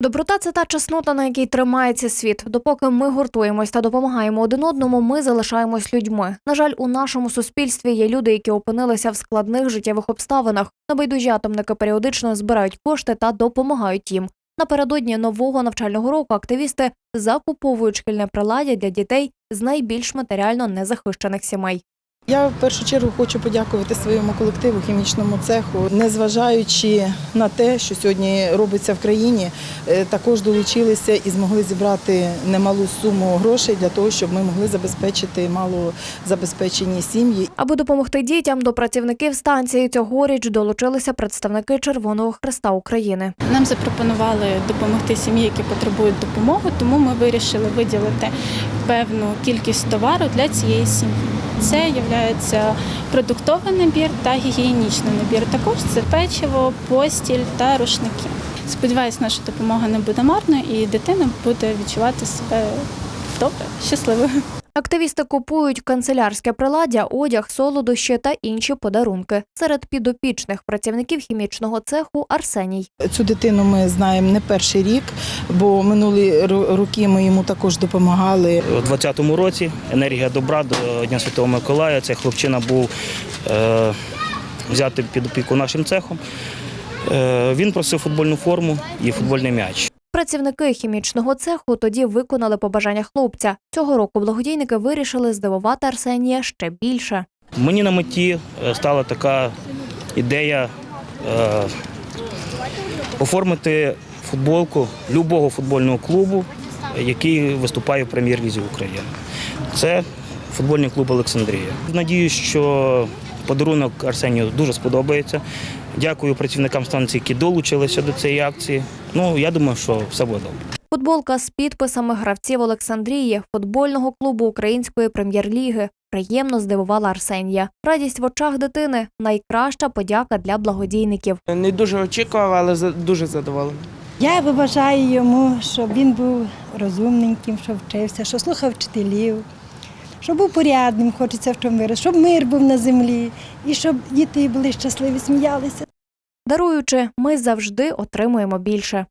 Доброта це та чеснота, на якій тримається світ. Допоки ми гуртуємось та допомагаємо один одному, ми залишаємось людьми. На жаль, у нашому суспільстві є люди, які опинилися в складних життєвих обставинах. Небайдужі атомники періодично збирають кошти та допомагають їм. Напередодні нового навчального року активісти закуповують шкільне приладдя для дітей з найбільш матеріально незахищених сімей. Я в першу чергу хочу подякувати своєму колективу хімічному цеху, незважаючи на те, що сьогодні робиться в країні, е, також долучилися і змогли зібрати немалу суму грошей для того, щоб ми могли забезпечити малозабезпечені сім'ї. Аби допомогти дітям, до працівників станції цьогоріч долучилися представники Червоного Хреста України. Нам запропонували допомогти сім'ї, які потребують допомоги, тому ми вирішили виділити певну кількість товару для цієї сім'ї. Це є продуктовий набір та гігієнічний набір. Також це печиво, постіль та рушники. Сподіваюсь, наша допомога не буде марною і дитина буде відчувати себе добре, щасливою. Активісти купують канцелярське приладдя, одяг, солодощі та інші подарунки. Серед підопічних працівників хімічного цеху Арсеній. Цю дитину ми знаємо не перший рік, бо минулі роки ми йому також допомагали. У 20-му році енергія добра до Дня Святого Миколая. Цей хлопчина був е, взятий під опіку нашим цехом. Е, він просив футбольну форму і футбольний м'яч. Працівники хімічного цеху тоді виконали побажання хлопця. Цього року благодійники вирішили здивувати Арсенія ще більше. Мені на меті е, стала така ідея е, оформити футболку любого футбольного клубу, який виступає в прем'єр-лізі України. Це футбольний клуб Олександрія. Надіюсь, що подарунок Арсенію дуже сподобається. Дякую працівникам станції, які долучилися до цієї акції. Ну, я думаю, що все буде добре. Футболка з підписами гравців Олександрії, футбольного клубу Української прем'єр-ліги. Приємно здивувала Арсенія. Радість в очах дитини найкраща подяка для благодійників. Не дуже очікував, але за- дуже задоволений. Я бажаю йому, щоб він був розумненьким, щоб вчився, щоб слухав вчителів, щоб був порядним, хочеться в чому вирости, щоб мир був на землі і щоб діти були щасливі, сміялися. Даруючи, ми завжди отримуємо більше.